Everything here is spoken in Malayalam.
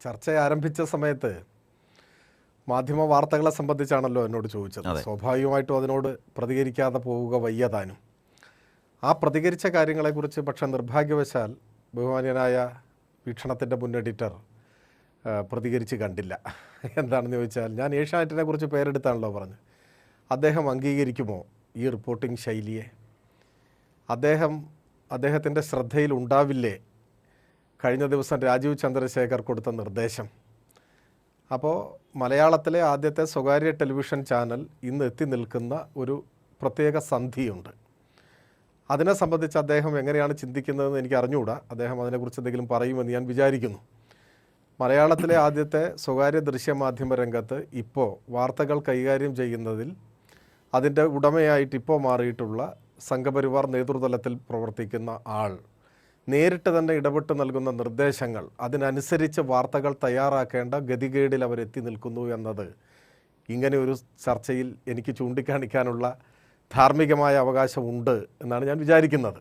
ചർച്ച ആരംഭിച്ച സമയത്ത് മാധ്യമ വാർത്തകളെ സംബന്ധിച്ചാണല്ലോ എന്നോട് ചോദിച്ചത്. സ്വാഭാവികമായിട്ടും അതിനോട് പ്രതികരിക്കാതെ പോവുക വയ്യതാനും ആ പ്രതികരിച്ച കാര്യങ്ങളെക്കുറിച്ച് പക്ഷേ നിർഭാഗ്യവശാൽ ബഹുമാന്യനായ വീക്ഷണത്തിന്റെ മുൻ എഡിറ്റർ പ്രതികരിച്ച് കണ്ടില്ല. എന്താണെന്ന് ചോദിച്ചാൽ ഞാൻ ഏഷ്യാനെറ്റിനെ കുറിച്ച് പേരെടുത്താണല്ലോ പറഞ്ഞത് അദ്ദേഹം അംഗീകരിക്കുമോ ഈ റിപ്പോർട്ടിംഗ് ശൈലിയെ? അദ്ദേഹം അദ്ദേഹത്തിന്റെ ശ്രദ്ധയിൽ ഉണ്ടാവില്ലേ കഴിഞ്ഞ ദിവസം രാജീവ് ചന്ദ്രശേഖർ കൊടുത്ത നിർദ്ദേശം. അപ്പോൾ മലയാളത്തിലെ ആദ്യത്തെ സ്വകാര്യ ടെലിവിഷൻ ചാനൽ ഇന്ന് എത്തി നിൽക്കുന്ന ഒരു പ്രത്യേക സന്ധിയുണ്ട്. അതിനെ സംബന്ധിച്ച് അദ്ദേഹം എങ്ങനെയാണ് ചിന്തിക്കുന്നതെന്ന് എനിക്ക് അറിഞ്ഞുകൂടാ. അദ്ദേഹം അതിനെക്കുറിച്ച് എന്തെങ്കിലും പറയുമെന്ന് ഞാൻ വിചാരിക്കുന്നു. മലയാളത്തിലെ ആദ്യത്തെ സ്വകാര്യ ദൃശ്യമാധ്യമ രംഗത്ത് ഇപ്പോൾ വാർത്തകൾ കൈകാര്യം ചെയ്യുന്നതിൽ അതിന്റെ ഉടമയായിട്ട് ഇപ്പോൾ മാറിയിട്ടുള്ള സംഘപരിവാർ നേതൃതലത്തിൽ പ്രവർത്തിക്കുന്ന ആൾ നേരിട്ട് തന്നെ ഇടപെട്ട് നൽകുന്ന നിർദ്ദേശങ്ങൾ അതിനനുസരിച്ച് വാർത്തകൾ തയ്യാറാക്കേണ്ട ഗതികേടിൽ അവരെത്തി നിൽക്കുന്നു എന്നത് ഇങ്ങനെ ഒരു ചർച്ചയിൽ എനിക്ക് ചൂണ്ടിക്കാണിക്കാനുള്ള ധാർമ്മികമായ അവകാശമുണ്ട് എന്നാണ് ഞാൻ വിചാരിക്കുന്നത്.